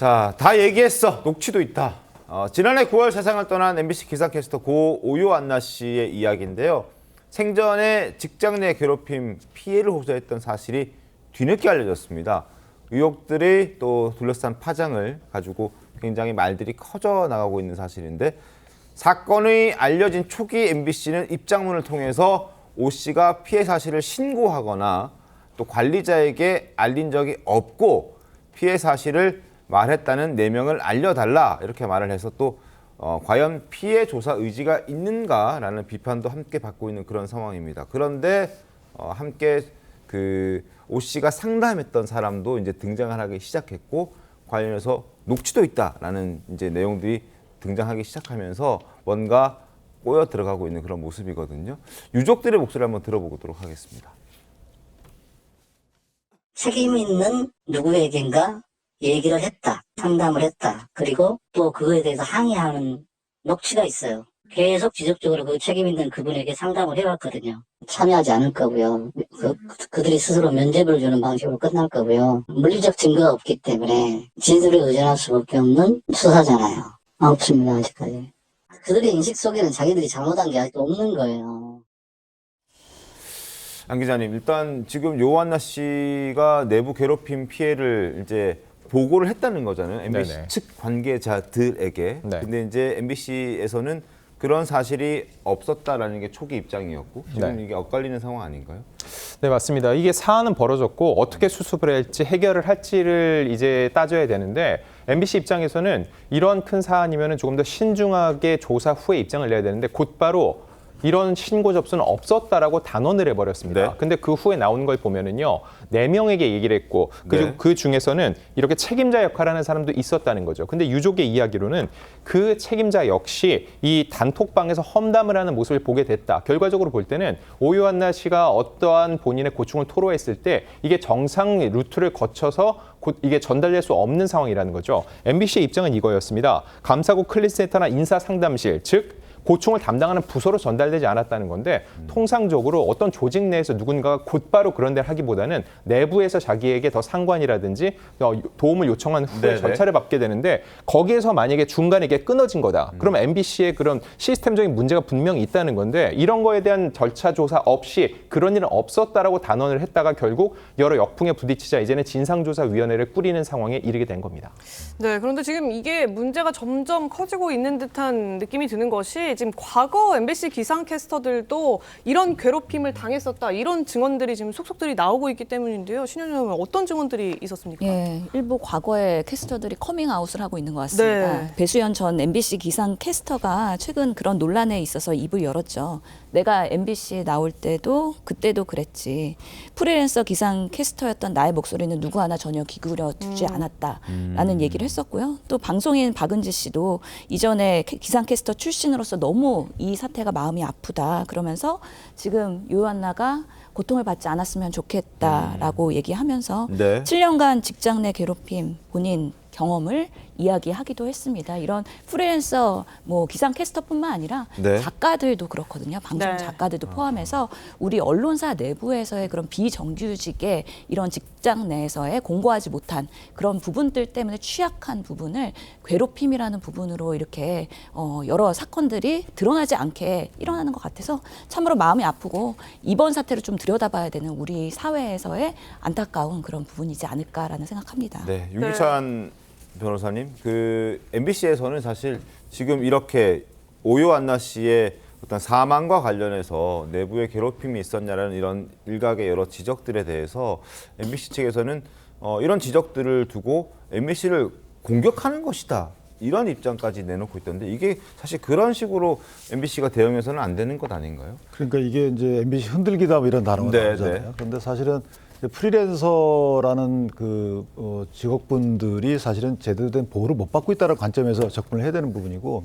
자, 다 얘기했어. 녹취도 있다. 어, 지난해 9월 세상을 떠난 MBC 기사캐스터 고 오요 안나 씨의 이야기인데요. 생전에 직장 내 괴롭힘 피해를 호소했던 사실이 뒤늦게 알려졌습니다. 의혹들이 또 둘러싼 파장을 가지고 굉장히 말들이 커져 나가고 있는 사실인데 사건이 알려진 초기 MBC는 입장문을 통해서 오 씨가 피해 사실을 신고하거나 또 관리자에게 알린 적이 없고 피해 사실을 말했다는 내명을 알려달라 이렇게 말을 해서 또 어, 과연 피해 조사 의지가 있는가라는 비판도 함께 받고 있는 그런 상황입니다. 그런데 어, 함께 그 오 씨가 상담했던 사람도 이제 등장을 하기 시작했고 관련해서 녹취도 있다라는 이제 내용들이 등장하기 시작하면서 뭔가 꼬여 들어가고 있는 그런 모습이거든요. 유족들의 목소리 한번 들어보도록 하겠습니다. 책임 있는 누구에겐가 얘기를 했다, 상담을 했다. 그리고 또 그거에 대해서 항의하는 녹취가 있어요. 계속 지속적으로 그 책임 있는 그분에게 상담을 해왔거든요. 참여하지 않을 거고요. 그, 그들이 스스로 면죄부를 주는 방식으로 끝날 거고요. 물리적 증거가 없기 때문에 진술에 의존할 수밖에 없는 수사잖아요. 없습니다, 아직까지. 그들의 인식 속에는 자기들이 잘못한 게 아직도 없는 거예요. 안 기자님, 일단 지금 요한나 씨가 내부 괴롭힘 피해를 이제 보고를 했다는 거잖아요. MBC 네네. 측 관계자들에게. 네. 근데 이제 MBC에서는 그런 사실이 없었다라는 게 초기 입장이었고 지금 네. 이게 엇갈리는 상황 아닌가요? 네, 맞습니다. 이게 사안은 벌어졌고 어떻게 수습을 할지 해결을 할지를 이제 따져야 되는데 MBC 입장에서는 이런 큰 사안이면 조금 더 신중하게 조사 후에 입장을 내야 되는데 곧바로 이런 신고 접수는 없었다라고 단언을 해버렸습니다. 네. 근데 그 후에 나온 걸 보면은요, 네 명에게 얘기를 했고, 그리고 네. 그 중에서는 이렇게 책임자 역할하는 사람도 있었다는 거죠. 근데 유족의 이야기로는 그 책임자 역시 이 단톡방에서 험담을 하는 모습을 보게 됐다. 결과적으로 볼 때는 오요한나 씨가 어떠한 본인의 고충을 토로했을 때 이게 정상 루트를 거쳐서 곧 이게 전달될 수 없는 상황이라는 거죠. MBC의 입장은 이거였습니다. 감사국 클리센터나 인사상담실, 즉 고충을 담당하는 부서로 전달되지 않았다는 건데 통상적으로 어떤 조직 내에서 누군가가 곧바로 그런 데를 하기보다는 내부에서 자기에게 더 상관이라든지 어, 도움을 요청한 후에 네네. 절차를 밟게 되는데 거기에서 만약에 중간에 이게 끊어진 거다. 그러면 MBC의 그런 시스템적인 문제가 분명히 있다는 건데 이런 거에 대한 절차 조사 없이 그런 일은 없었다라고 단언을 했다가 결국 여러 역풍에 부딪히자 이제는 진상조사위원회를 꾸리는 상황에 이르게 된 겁니다. 네, 그런데 지금 이게 문제가 점점 커지고 있는 듯한 느낌이 드는 것이 지금 과거 MBC 기상캐스터들도 이런 괴롭힘을 당했었다 이런 증언들이 지금 속속들이 나오고 있기 때문인데요. 신현님 어떤 증언들이 있었습니까? 예, 일부 과거의 캐스터들이 커밍아웃을 하고 있는 것 같습니다. 네. 배수연 전 MBC 기상 캐스터가 최근 그런 논란에 있어서 입을 열었죠. 내가 MBC에 나올 때도 그때도 그랬지. 프리랜서 기상 캐스터였던 나의 목소리는 누구 하나 전혀 기울여 두지 않았다라는 얘기를 했었고요. 또 방송인 박은지 씨도 이전에 캐- 기상 캐스터 출신으로서 너무 이 사태가 마음이 아프다 그러면서 지금 요한나가 고통을 받지 않았으면 좋겠다라고 얘기하면서 네. 7년간 직장 내 괴롭힘 본인 경험을 이야기하기도 했습니다. 이런 프리랜서 뭐 기상 캐스터뿐만 아니라 네. 작가들도 그렇거든요. 방송 네. 작가들도 포함해서 우리 언론사 내부에서의 그런 비정규직의 이런 직장 내에서의 공고하지 못한 그런 부분들 때문에 취약한 부분을 괴롭힘이라는 부분으로 이렇게 어 여러 사건들이 드러나지 않게 일어나는 것 같아서 참으로 마음이 아프고 이번 사태를 좀 들여다봐야 되는 우리 사회에서의 안타까운 그런 부분이지 않을까라는 생각합니다. 네, 유기찬 변호사님, 그 MBC에서는 사실 지금 이렇게 오요 안나 씨의 어떤 사망과 관련해서 내부에 괴롭힘이 있었냐라는 이런 일각의 여러 지적들에 대해서 MBC 측에서는 어, 이런 지적들을 두고 MBC를 공격하는 것이다. 이런 입장까지 내놓고 있던데 이게 사실 그런 식으로 MBC가 대응해서는 안 되는 것 아닌가요? 그러니까 이게 이제 MBC 흔들기다 뭐 이런 단어가 네, 나오잖아요. 네. 그런데 사실은 프리랜서라는 그 어, 직업분들이 사실은 제대로 된 보호를 못 받고 있다는 관점에서 접근을 해야 되는 부분이고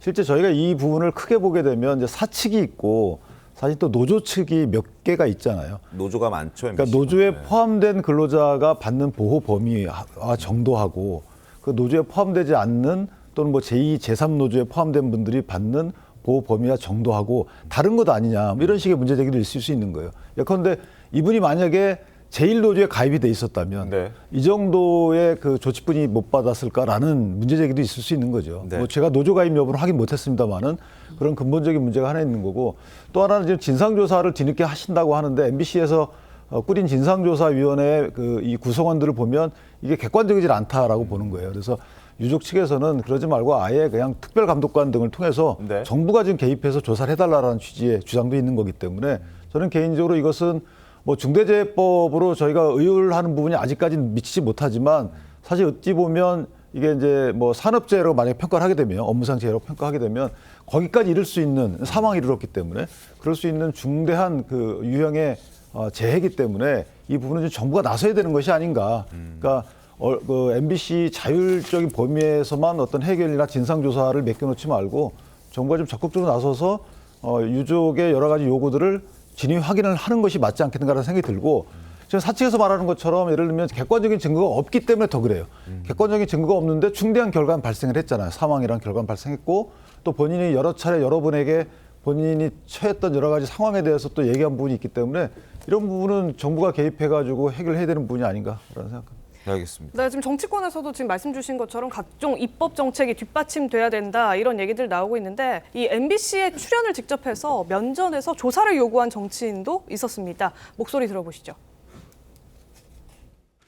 실제 저희가 이 부분을 크게 보게 되면 이제 사측이 있고 사실 또 노조 측이 몇 개가 있잖아요. 노조가 많죠. 그러니까. 노조에 네. 포함된 근로자가 받는 보호 범위와 정도하고 그 노조에 포함되지 않는 또는 뭐 제2, 제3 노조에 포함된 분들이 받는 보호 범위와 정도하고 다른 것 아니냐 뭐 이런 식의 문제 제기도 있을 수 있는 거예요. 예컨대 이분이 만약에 제1노조에 가입이 돼 있었다면 네. 이 정도의 그 조치뿐이 못 받았을까라는 문제 제기도 있을 수 있는 거죠. 네. 뭐 제가 노조 가입 여부는 확인 못했습니다만은 그런 근본적인 문제가 하나 있는 거고 또 하나는 지금 진상조사를 뒤늦게 하신다고 하는데 MBC에서 어, 꾸린 진상조사위원회 그 이 구성원들을 보면 이게 객관적이질 않다라고 보는 거예요. 그래서 유족 측에서는 그러지 말고 아예 그냥 특별 감독관 등을 통해서 네. 정부가 지금 개입해서 조사를 해달라는 취지의 주장도 있는 거기 때문에 저는 개인적으로 이것은 뭐 중대재해법으로 저희가 의율 하는 부분이 아직까지는 미치지 못하지만 사실 어찌 보면 이게 이제 뭐 산업재해로 만약에 평가를 하게 되면 업무상 재해로 평가하게 되면 거기까지 이를 수 있는 사망이 이르렀기 때문에 그럴 수 있는 중대한 그 유형의 어, 재해이기 때문에 이 부분은 좀 정부가 나서야 되는 것이 아닌가. 그러니까 어, 그 MBC 자율적인 범위에서만 어떤 해결이나 진상조사를 맡겨놓지 말고 정부가 좀 적극적으로 나서서 어, 유족의 여러 가지 요구들을 진위 확인을 하는 것이 맞지 않겠는가라는 생각이 들고 지금 사측에서 말하는 것처럼 예를 들면 객관적인 증거가 없기 때문에 더 그래요. 객관적인 증거가 없는데 중대한 결과는 발생을 했잖아요. 사망이라는 결과는 발생했고 또 본인이 여러 차례 여러분에게 본인이 처했던 여러 가지 상황에 대해서 또 얘기한 부분이 있기 때문에 이런 부분은 정부가 개입해가지고 해결해야 되는 부분이 아닌가라는 생각합니다. 네, 알겠습니다. 네, 지금 정치권에서도 지금 말씀 주신 것처럼 각종 입법 정책이 뒷받침돼야 된다 이런 얘기들 나오고 있는데 이 MBC에 출연을 직접 해서 면전에서 조사를 요구한 정치인도 있었습니다. 목소리 들어보시죠.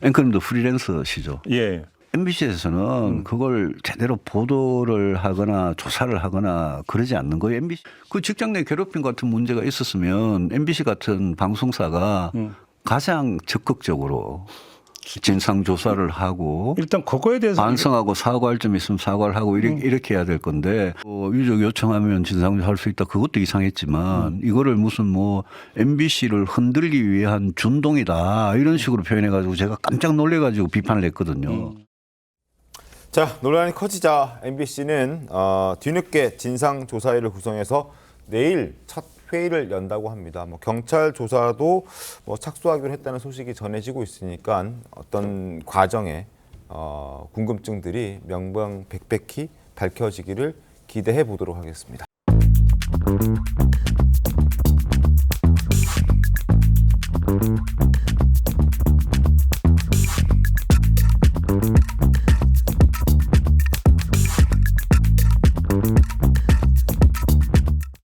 앵커님도 프리랜서시죠. 예. MBC에서는 그걸 제대로 보도를 하거나 조사를 하거나 그러지 않는 거예요. MBC 그 직장 내 괴롭힘 같은 문제가 있었으면 MBC 같은 방송사가 가장 적극적으로 진상 조사를 하고 일단 그거에 대해서 반성하고 사과할 점 있으면 사과를 하고 이렇게, 이렇게 해야 될 건데 어, 유족 요청하면 진상 조사 할 수 있다. 그것도 이상했지만 이거를 무슨 뭐 MBC를 흔들기 위한 준동이다. 이런 식으로 표현해 가지고 제가 깜짝 놀래 가지고 비판을 했거든요. 자 논란이 커지자. MBC는 어, 뒤늦게 진상 조사위를 구성해서 내일 첫 회의를 연다고 합니다. 뭐 경찰 조사도 뭐 착수하기로 했다는 소식이 전해지고 있으니까 어떤 과정에 어, 궁금증들이 명명백백히 밝혀지기를 기대해 보도록 하겠습니다.